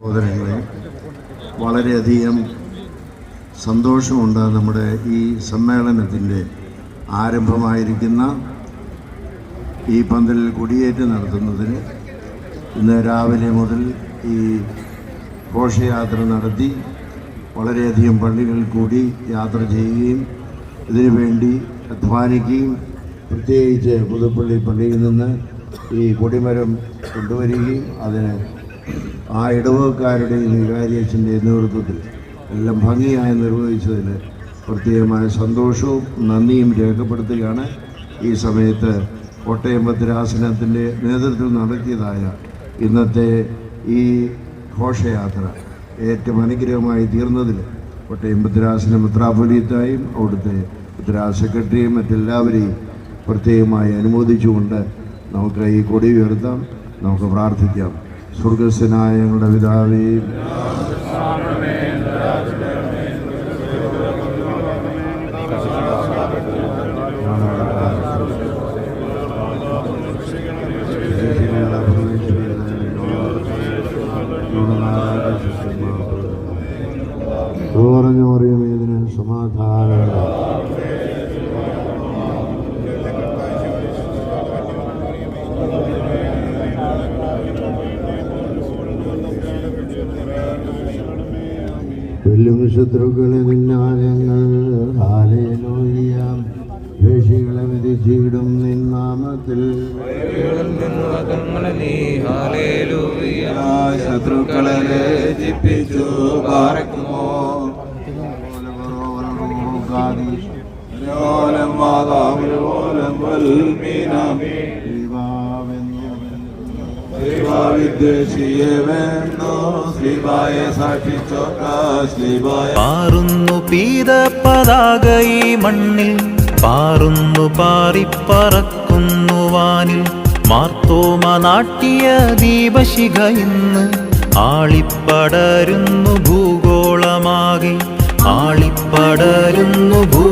സഹോദരങ്ങളെ വളരെയധികം സന്തോഷമുണ്ട് നമ്മുടെ ഈ സമ്മേളനത്തിന്റെ ആരംഭമായിരിക്കുന്ന ഈ പന്തലിൽ കുടിയേറ്റം നടത്തുന്നതിന്. ഇന്ന് രാവിലെ മുതൽ ഈ ഘോഷയാത്ര നടത്തി വളരെയധികം പള്ളികൾ കൂടി യാത്ര ചെയ്യുകയും ഇതിനു വേണ്ടി അധ്വാനിക്കുകയും പ്രത്യേകിച്ച് പുതുപ്പള്ളി പള്ളിയിൽ നിന്ന് ഈ കൊടിമരം കൊണ്ടുവരികയും അതിന് ആ ഇടവകക്കാരുടെയും വികാരിയച്ഛന്റെയും നേതൃത്വത്തിൽ എല്ലാം ഭംഗിയായി നിർവഹിച്ചതിന് പ്രത്യേകമായ സന്തോഷവും നന്ദിയും രേഖപ്പെടുത്തുകയാണ്. ഈ സമയത്ത് കോട്ടയം ഭദ്രാസനത്തിന്റെ നേതൃത്വം നടത്തിയതായ ഇന്നത്തെ ഈ ഘോഷയാത്ര ഏറ്റവും അനുഗ്രഹമായി തീർന്നതിൽ കോട്ടയം ഭദ്രാസന മിത്രാപൊലീത്തായും അവിടുത്തെ ഭദ്രാ സെക്രട്ടറിയും മറ്റെല്ലാവരെയും പ്രത്യേകമായി അനുമോദിച്ചുകൊണ്ട് നമുക്ക് ഈ കൊടി ഉയർത്താം. നമുക്ക് പ്രാർത്ഥിക്കാം. സ്വർഗസ്വനായ ഞങ്ങളുടെ പിതാവേ. കുറഞ്ഞു വേദന സമാധാനം വെല്ലും ശത്രുക്കളെ നിന്നാലയങ്ങൾ ഹാലേലോയ്യാം ദ്വേഷികളെ വിധിച്ചിടും നിന്നാമത്തിൽ ശത്രുക്കളെ രചിപ്പിച്ചു പാർക്കുമോ പാറുന്നു പീത പതാക ഈ മണ്ണിൽ പാറുന്നു പാറിപ്പറക്കുന്നു വാനിൽ. മാർത്തോമ നാട്ടിയ ദീപശിഖ ഇന്ന് ആളിപ്പടരുന്നു ഭൂഗോളമാകെ ആളിപ്പടരുന്നു ഭൂ